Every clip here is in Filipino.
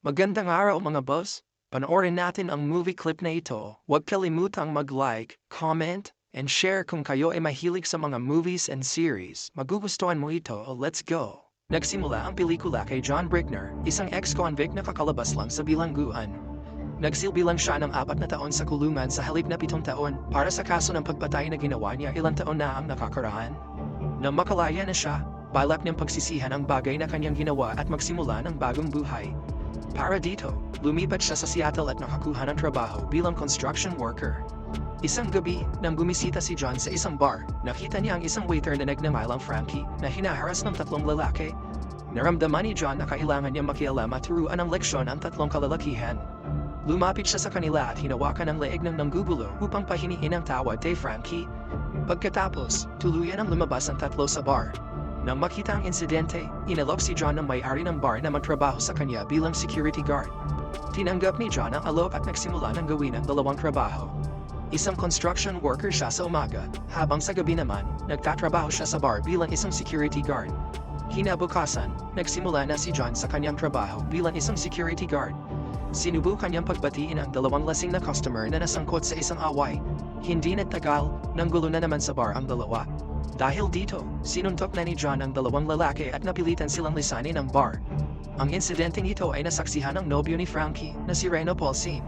Magandang araw mga boss. Panoorin natin ang movie clip na ito. Huwag kalimutang mag-like, comment, and share kung kayo ay mahilig sa mga movies and series. Magugustuhan mo ito. Let's go! Nagsimula ang pelikula kay John Brickner, isang ex-convict na kakalabas lang sa bilangguan. Nagsilbi siya ng apat na taon sa kulungan sa halip na pitong taon para sa kaso ng pagpatay na ginawa niya ilang taon na ang nakakaraan. Nang makalaya na siya, balak niyang pagsisihan ang bagay na kanyang ginawa at magsimula ng bagong buhay. Para dito, lumipat siya sa Seattle at nakakuha ng trabaho bilang construction worker. Isang gabi, nang bumisita si John sa isang bar, nakita niya ang isang waiter na nagnangalang Frankie na hinaharas ng tatlong lalaki. Naramdaman ni John na kailangan niya makialam at turuan ng leksyon ang tatlong kalalakihan. Lumapit siya sa kanila at hinawakan ang leeg ng nanggugulo upang pahiniin ang tawad kay Frankie. Pagkatapos, tuluyan ang lumabas ang tatlo sa bar. Nang makita ang insidente, inalok si John ng may-ari ng bar na magtrabaho sa kanya bilang security guard. Tinanggap ni John ang alok at nagsimula ng gawin ang dalawang trabaho. Isang construction worker siya sa umaga, habang sa gabi naman, nagtatrabaho siya sa bar bilang isang security guard. Kinabukasan, nagsimula na si John sa kanyang trabaho bilang isang security guard. Sinubukan niyang pagbatiin ang dalawang lasing na customer na nasangkot sa isang away. Hindi nagtagal, nanggulo na naman sa bar ang dalawa. Dahil dito, sinuntok na ni John ang dalawang lalaki at napilitan silang lisanin ang bar. Ang insidenteng ito ay nasaksihan ng nobyo ni Frankie na si Reno Paulsin.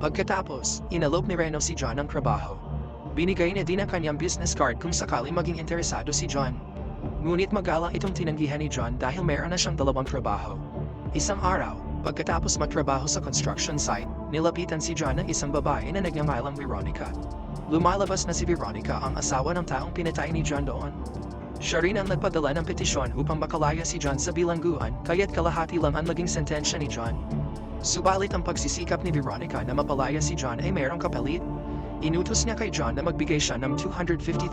Pagkatapos, inalok ni Reno si John ng trabaho. Binigay na din ang kanyang business card kung sakali maging interesado si John. Ngunit magalang itong tinanggihan ni John dahil meron na siyang dalawang trabaho. Isang araw, pagkatapos magtrabaho sa construction site, nilapitan si John ng isang babae na nagngangalang Veronica. Lumalabas na si Veronica ang asawa ng taong pinatay ni John doon. Siya rin ang nagpadala ng petisyon upang makalaya si John sa bilangguan kaya't kalahati lang ang naging sentensya ni John. Subalit ang pagsisikap ni Veronica na mapalaya si John ay mayroong kapalit. Inutos niya kay John na magbigay siya ng $250,000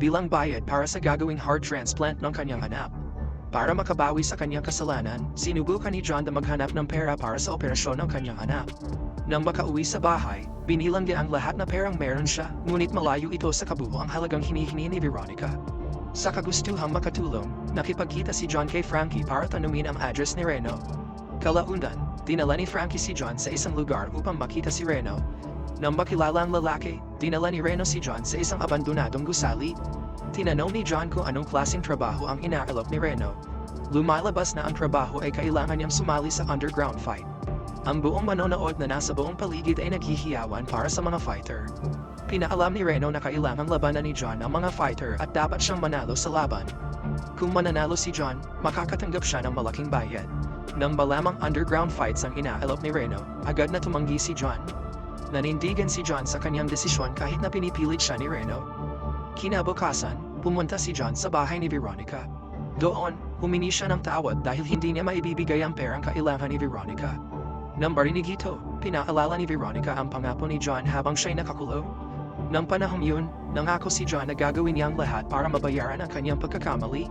bilang bayad para sa gagawing heart transplant ng kanyang anak. Para makabawi sa kanyang kasalanan, sinubukan ni John na maghanap ng pera para sa operasyon ng kanyang anak. Nang makauwi sa bahay, binilang niya ang lahat na perang meron siya, ngunit malayo ito sa kabuo ang halagang hinihingi ni Veronica. Sa kagustuhang makatulong, nakipagkita si John kay Frankie para tanungin ang address ni Reno. Kalaundan, dinala ni Frankie si John sa isang lugar upang makita si Reno. Nang makilala ang lalaki, dinala ni Reno si John sa isang abandonadong gusali. Tinanong ni John kung anong klaseng trabaho ang inaalok ni Reno. Lumalabas na ang trabaho ay kailangan niyang sumali sa underground fight. Ang buong manonood na nasa buong paligid ay naghihiyawan para sa mga fighter. Pinaalam ni Reno na kailangang labanan ni John ang mga fighter at dapat siyang manalo sa laban. Kung mananalo si John, makakatanggap siya ng malaking bayad. Nang malamang underground fights ang inaalok ni Reno, agad na tumanggi si John. Nanindigan si John sa kanyang desisyon kahit na pinipilit siya ni Reno. Kinabukasan, pumunta si John sa bahay ni Veronica. Doon, humingi siya ng tawad dahil hindi niya maibibigay ang perang kailangan ni Veronica. Nang marinig ito, pinaalala ni Veronica ang pangako ni John habang siya'y nakakulong. Nang panahong yun, nangako si John na gagawin niya ang lahat para mabayaran ang kanyang pagkakamali.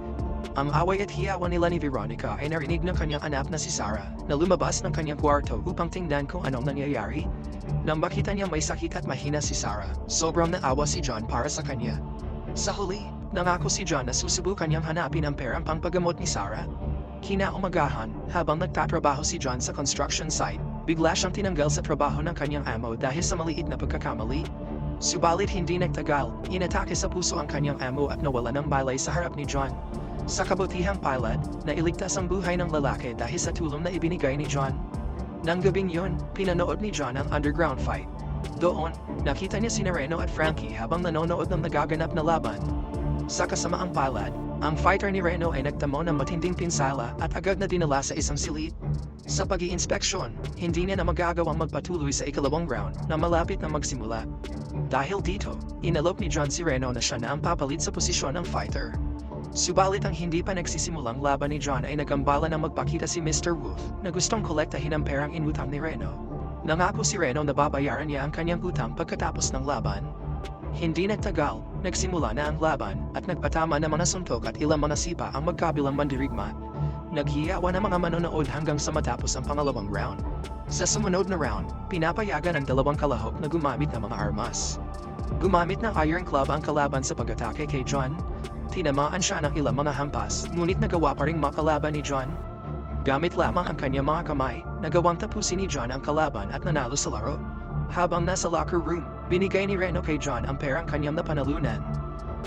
Ang away at hiyawan nila ni Veronica ay narinig ng kanyang anak na si Sarah na lumabas ng kanyang kwarto upang tingnan kung anong nangyayari. Nang makita niya may sakit at mahina si Sarah, sobrang naawa si John para sa kanya. Sa huli, nangako si John na susubukan niyang hanapin ang perang pangpagamot ni Sarah. Kinaumagahan, habang nagtatrabaho si John sa construction site, bigla siyang tinanggal sa trabaho ng kanyang amo dahil sa maliit na pagkakamali. Subalit hindi nagtagal, inatake sa puso ang kanyang amo at nawala ng malay sa harap ni John. Sa kabutihang pilot, nailigtas ang buhay ng lalaki dahil sa tulong na ibinigay ni John. Nang gabing yun, pinanood ni John ang underground fight. Doon, nakita niya si Reno at Frankie habang nanonood ng nagaganap na laban. Sa kasamaang palad, ang fighter ni Reno ay nagtamo ng matinding pinsala at agad na dinala sa isang silid. Sa pag inspeksyon hindi niya na magagawang magpatuloy sa ikalawang round na malapit na magsimula. Dahil dito, inalok ni John si Reno na siya na ang papalit sa posisyon ng fighter. Subalit ang hindi pa nagsisimulang laban ni John ay nagambala na magpakita si Mr. Wolf na gustong kolektahin ang perang inutang ni Reno. Nangako si Reno na babayaran niya ang kanyang utang pagkatapos ng laban. Hindi nagtagal, nagsimula na ang laban at nagpatama ng mga suntok at ilang mga sipa ang magkabilang mandirigma. Naghiyawa ng mga manonood hanggang sa matapos ang pangalawang round. Sa sumunod na round, pinapayagan ang dalawang kalahok na gumamit ng mga armas. Gumamit ng Iron Club ang kalaban sa pag-atake kay John. Tinamaan siya ng ilang mga hampas, ngunit nagawa pa ring makalaban ni John. Gamit lamang ang kanyang mga kamay, nagawang tapusin ni John ang kalaban at nanalo sa laro. Habang nasa locker room, binigay ni Reno kay John ang perang kanyang napanalunan.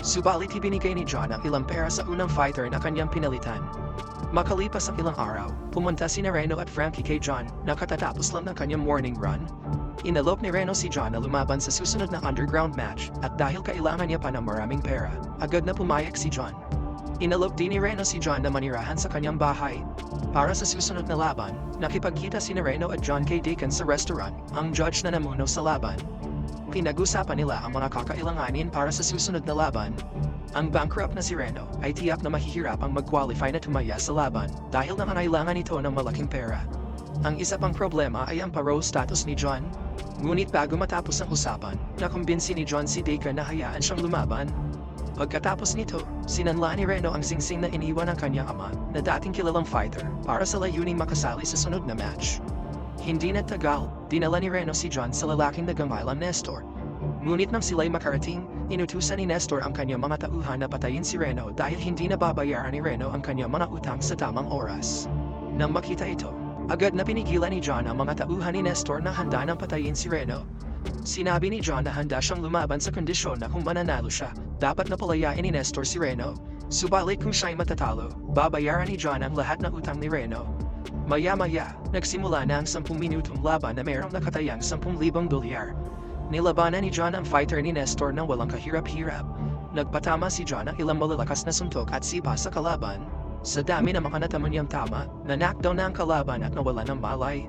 Subalit ibinigay ni John ang ilang pera sa unang fighter na kanyang pinalitan. Makalipas ang ilang araw, pumunta si Reno at Frankie kay John na katatapos lang ng kanyang morning run. Inalok ni Reno si John na lumaban sa susunod na underground match at dahil kailangan niya pa ng maraming pera, agad na pumayag si John. Inalok din ni Reno si John na manirahan sa kanyang bahay. Para sa susunod na laban, nakipagkita si Reno at John K. Deacon sa restaurant, ang judge na namuno sa laban. Pinag-usapan nila ang mga kakailanganin para sa susunod na laban. Ang bankrupt na si Reno ay tiyak na mahihirapang mag-qualify na tumaya sa laban dahil nangangailangan ito ng malaking pera. Ang isa pang problema ay ang parole status ni John. Ngunit bago matapos ang usapan, nakumbinsi ni John si Deacon na hayaan siyang lumaban. Pagkatapos nito, sinanla ni Reno ang singsing na iniwan ng kanyang ama na dating kilalang fighter para sa layuning makasali sa sunod na match. Hindi na tagal, dinala ni Reno si John sa lalaking nagangalang Nestor. Ngunit nang sila'y makarating, inutusan ni Nestor ang kanyang mga tauhan na patayin si Reno dahil hindi nababayaran ni Reno ang kanyang mga utang sa tamang oras. Nang makita ito, agad na pinigilan ni John ang mga tauhan ni Nestor na handa ng patayin si Reno. Sinabi ni John na handa siyang lumaban sa kondisyon na kung mananalo siya, dapat na palayain ni Nestor si Reno. Subalit kung siya'y matatalo, babayaran ni John ang lahat ng utang ni Reno. Maya-maya, nagsimula na ang 10 minutong laban na mayroong nakatayang 10,000 dolyar. Nilabanan ni John ang fighter ni Nestor ng walang kahirap-hirap. Nagpatama si John ng ilang malalakas na suntok at sipa sa kalaban. Sa dami ng mga natamo niyang tama, na-knockdown na ang kalaban at nawala ng malay.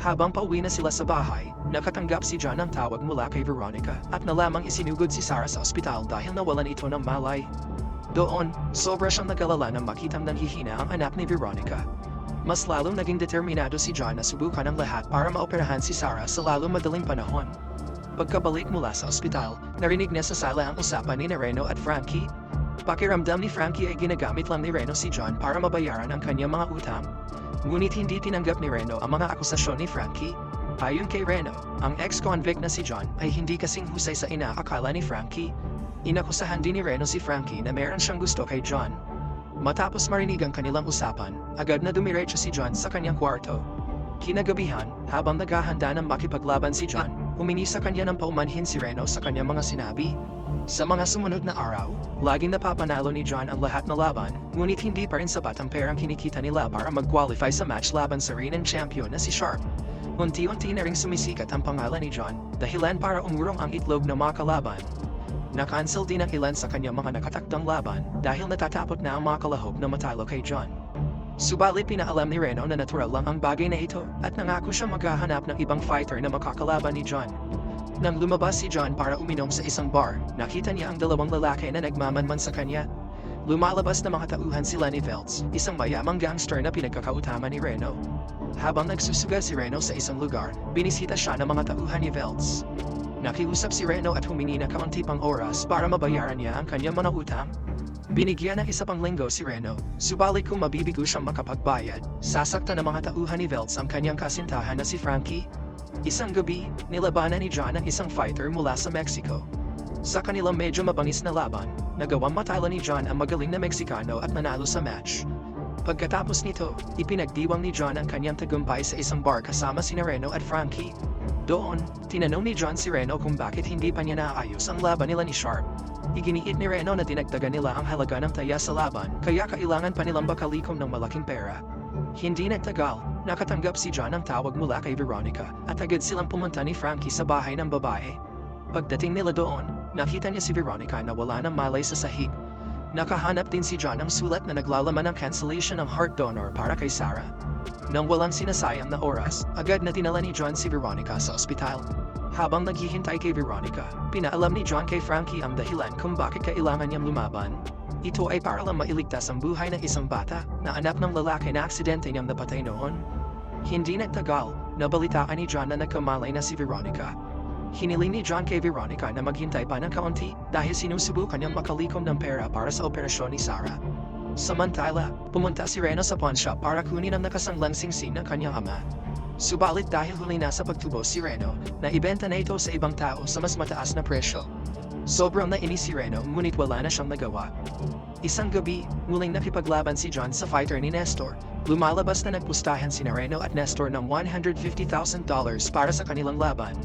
Habang pauwi na sila sa bahay, nakatanggap si John ng tawag mula kay Veronica at nalamang isinugod si Sarah sa ospital dahil nawalan ito ng malay. Doon, sobra siyang nagalala nang makitang nanghihina ang anak ni Veronica. Mas lalong naging determinado si John na subukan ang lahat para maoperahan si Sarah sa lalong madaling panahon. Pagkabalik mula sa ospital, narinig niya sa sala ang usapan ni Reno at Frankie. Pakiramdam ni Frankie ay ginagamit lang ni Reno si John para mabayaran ang kanyang mga utang. Ngunit hindi tinanggap ni Reno ang mga akusasyon ni Frankie. Ayon kay Reno, ang ex-convict na si John ay hindi kasing husay sa inaakala ni Frankie. Inakusahan din ni Reno si Frankie na meron siyang gusto kay John. Matapos marinig ang kanilang usapan, agad na dumiretso si John sa kanyang kwarto. Kinagabihan, habang naghahanda ng makipaglaban si John, humingi sa kanya ng paumanhin si Reno sa kanyang mga sinabi. Sa mga sumunod na araw, laging napapanalo ni John ang lahat na laban, ngunit hindi pa rin sapat ang perang kinikita nila para mag-qualify sa match laban sa reigning champion na si Sharp. Unti-unti na ring sumisikat ang pangalan ni John, dahilan para umurong ang itlog ng mga kalaban. Na-cancel din ang ilan sa kanyang mga nakatakdang laban dahil natatapot na ang mga kalahok na matalo kay John. Subalit pinaalam ni Reno na natural lang ang bagay na ito at nangako siya maghahanap ng ibang fighter na makakalaban ni John. Nang lumabas si John para uminom sa isang bar, nakita niya ang dalawang lalaki na nagmamanman sa kanya. Lumalabas na mga tauhan sila ni Veltz, isang mayamang gangster na pinagkakautama ni Reno. Habang nagsusuga si Reno sa isang lugar, binisita siya ng mga tauhan ni Veltz. Nakiusap si Reno at humingi na kaunti pang oras para mabayaran niya ang kanyang mga utang. Binigyan ng isa pang linggo si Reno, subalit kung mabibigo siyang makapagbayad, sasakta ng mga tauhan ni Veltz ang kanyang kasintahan na si Frankie. Isang gabi, nilabanan ni John ang isang fighter mula sa Mexico. Sa kanilang medyo mabangis na laban, nagawang matalo ni John ang magaling na Meksikano at nanalo sa match. Pagkatapos nito, ipinagdiwang ni John ang kanyang tagumpay sa isang bar kasama si Reno at Frankie. Doon, tinanong ni John si Reno kung bakit hindi pa niya naayos ang laban nila ni Sharp. Iginiit ni Reno na dinagdagan nila ang halaga ng taya sa laban, kaya kailangan pa nilang bakalikom ng malaking pera. Hindi nagtagal, nakatanggap si John ng tawag mula kay Veronica at agad silang pumunta ni Frankie sa bahay ng babae. Pagdating nila doon, nakita niya si Veronica na wala ng malay sa sahig. Nakahanap din si John ng sulat na naglalaman ng cancellation ng heart donor para kay Sarah. Nang walang sinasayang na oras, agad na tinala ni John si Veronica sa ospital. Habang naghihintay kay Veronica, pinaalam ni John kay Frankie ang dahilan kung bakit kailangan niyang lumaban. Ito ay para lang mailigtas ang buhay ng isang bata na anak ng lalaki na aksidente niyang napatay noon. Hindi nagtagal, nabalitaan ni John na nagkamalay na si Veronica. Hiniling ni John kay Veronica na maghintay pa ng kaunti dahil sinusubukan niyang makalikom ng pera para sa operasyon ni Sarah. Samantala, pumunta si Reno sa pawn shop para kunin ang nakasanglang singsing ng kanyang ama. Subalit dahil huli na sa pagtubo si Reno, na ibenta na ito sa ibang tao sa mas mataas na presyo. Sobrang nainis si Reno ngunit wala na siyang nagawa. Isang gabi, muling nakipaglaban si John sa fighter ni Nestor. Lumalabas na nagpustahan si Reno at Nestor ng $150,000 para sa kanilang laban.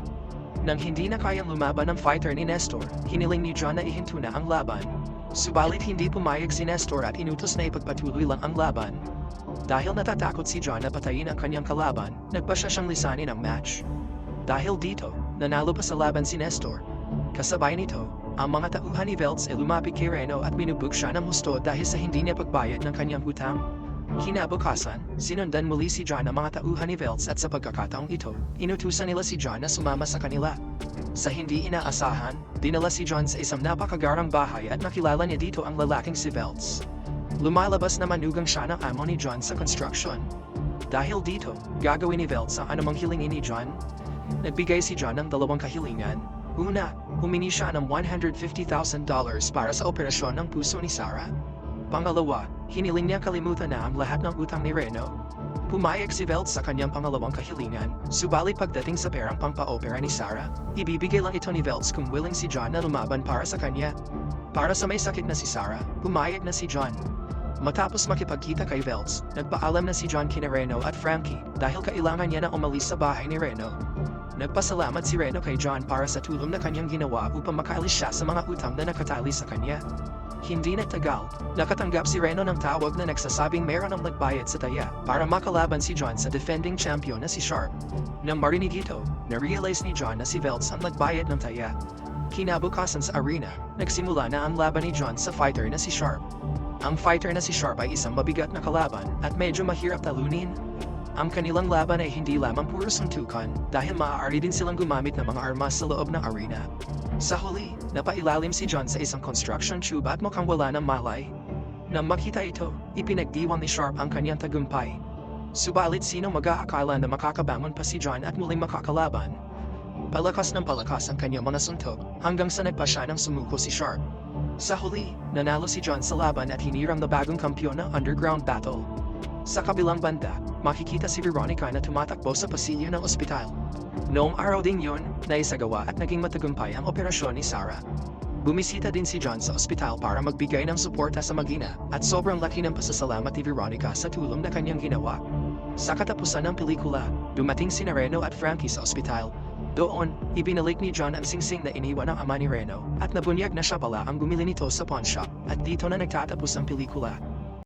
Nang hindi na kayang lumaban ng fighter ni Nestor, hiniling ni John na ihinto na ang laban. Subalit hindi pumayag si Nestor at inutos na ipagpatuloy lang ang laban. Dahil natatakot si John na patayin ang kanyang kalaban, nagpa siya siyang lisanin ang match. Dahil dito, nanalo pa sa laban si Nestor. Kasabay nito, ang mga tauhan ni Veltz ay lumapit kay Reno at binubog siya ng husto dahil sa hindi niya pagbayad ng kanyang utang. Kinabukasan, sinundan muli si John ang mga tauhan ni Veltz at sa pagkakataong ito, inutusan nila si John na sumama sa kanila. Sa hindi inaasahan, dinala si John sa isang napakagarang bahay at nakilala niya dito ang lalaking si Veltz. Lumalabas na manugang siya ng amo ni John sa construction. Dahil dito, gagawin ni Veltz ang anumang hilingin ni John. Nagbigay si John ng dalawang kahilingan. Una, humingi siya ng $150,000 para sa operasyon ng puso ni Sarah. Pangalawa, hiniling niya kalimutan na ang lahat ng utang ni Reno. Pumayag si Veltz sa kanyang pangalawang kahilingan, subalit pagdating sa perang pangpa-opera ni Sarah, ibibigay lang ito ni Veltz kung willing si John na lumaban para sa kanya. Para sa may sakit na si Sarah, pumayag na si John. Matapos makipagkita kay Veltz, nagpaalam na si John kina Reno at Frankie dahil kailangan niya na umalis sa bahay ni Reno. Nagpasalamat si Reno kay John para sa tulong na kanyang ginawa upang makaalis siya sa mga utang na nakatali sa kanya. Hindi nagtagal, nakatanggap si Reno ng tawag na nagsasabing meron ang nagbayad sa taya para makalaban si John sa defending champion na si Sharp. Nang marinig ito, na-realize ni John na si Veltz ang nagbayad ng taya. Kinabukasan sa arena, nagsimula na ang laban ni John sa fighter na si Sharp. Ang fighter na si Sharp ay isang mabigat na kalaban at medyo mahirap talunin. Ang kanilang laban ay hindi lamang puro suntukan dahil maaari din silang gumamit ng mga armas sa loob ng arena. Sa huli, napailalim si John sa isang construction tube at mukhang wala ng malay. Nang makita ito, ipinagdiwang ni Sharp ang kanyang tagumpay. Subalit sino mag-aakala na makakabangon pa si John at muling makakalaban? Palakas ng palakas ang kanyang mga suntok hanggang sa nagpa siya ng sumuko si Sharp. Sa huli, nanalo si John sa laban at hinirang na bagong kampiyon ng underground battle. Sa kabilang banda, makikita si Veronica na tumatakbo sa pasilyo ng ospital. Noong araw ding yun, naisagawa at naging matagumpay ang operasyon ni Sarah. Bumisita din si John sa ospital para magbigay ng suporta sa magina at sobrang laki ng pasasalamat ni Veronica sa tulong na kanyang ginawa. Sa katapusan ng pelikula, dumating si Reno at Frankie sa ospital. Doon, ibinalik ni John ang singsing na iniwan ng ama ni Reno at nabunyag na siya pala ang bumili nito sa pawn shop at dito na nagtatapos ang pelikula.